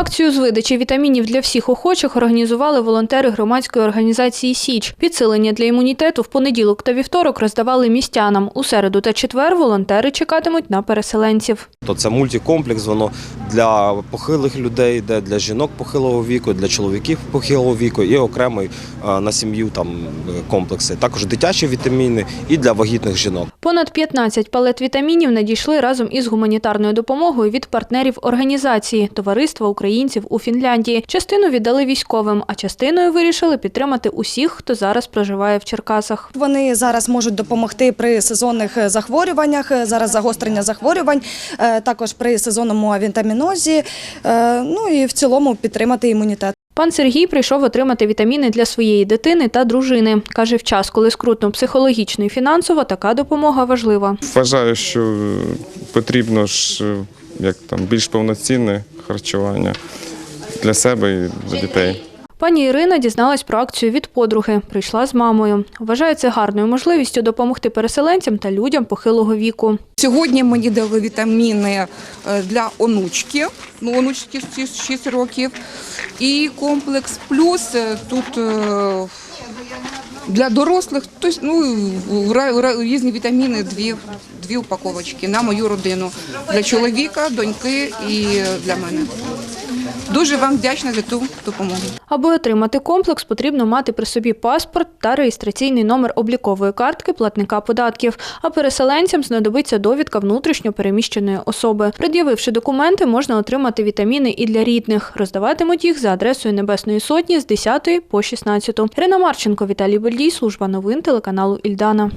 Акцію з видачі вітамінів для всіх охочих організували волонтери громадської організації Січ. Підсилення для імунітету в понеділок та вівторок роздавали містянам. У середу та четвер волонтери чекатимуть на переселенців. То це мультикомплекс, воно для похилих людей, де для жінок похилого віку, для чоловіків похилого віку і окремий е, на сім'ю там е, комплекси. Також дитячі вітаміни і для вагітних жінок. Понад 15 палет вітамінів надійшли разом із гуманітарною допомогою від партнерів організації Товариства українців у Фінляндії. Частину віддали військовим, а частиною вирішили підтримати усіх, хто зараз проживає в Черкасах. Вони зараз можуть допомогти при сезонних захворюваннях, зараз загострення захворювань, е, також при сезонному авітамінозі, е, ну і в цілому підтримати імунітет. Пан Сергій прийшов отримати вітаміни для своєї дитини та дружини. Каже, в час, коли скрутно психологічно і фінансово, така допомога важлива. Вважаю, що потрібно ж е, як там більш повноцінне харчування для себе і для дітей. Пані Ірина дізналась про акцію від подруги. Прийшла з мамою. Вважає це гарною можливістю допомогти переселенцям та людям похилого віку. Сьогодні мені дали вітаміни е, для онучки, ну онучки 6 років, і комплекс плюс е, тут е, для дорослих, тобто, ну, різні вітаміни, дві, дві упаковочки на мою родину, для чоловіка, доньки і для мене. Дуже вам вдячна за ту допомогу. Аби отримати комплекс, потрібно мати при собі паспорт та реєстраційний номер облікової картки платника податків. А переселенцям знадобиться довідка внутрішньо переміщеної особи. Пред'явивши документи, можна отримати вітаміни і для рідних. Роздаватимуть їх за адресою Небесної Сотні з 10 по 16. Ірина Марченко, Віталій Бельдій, служба новин телеканалу Ільдана.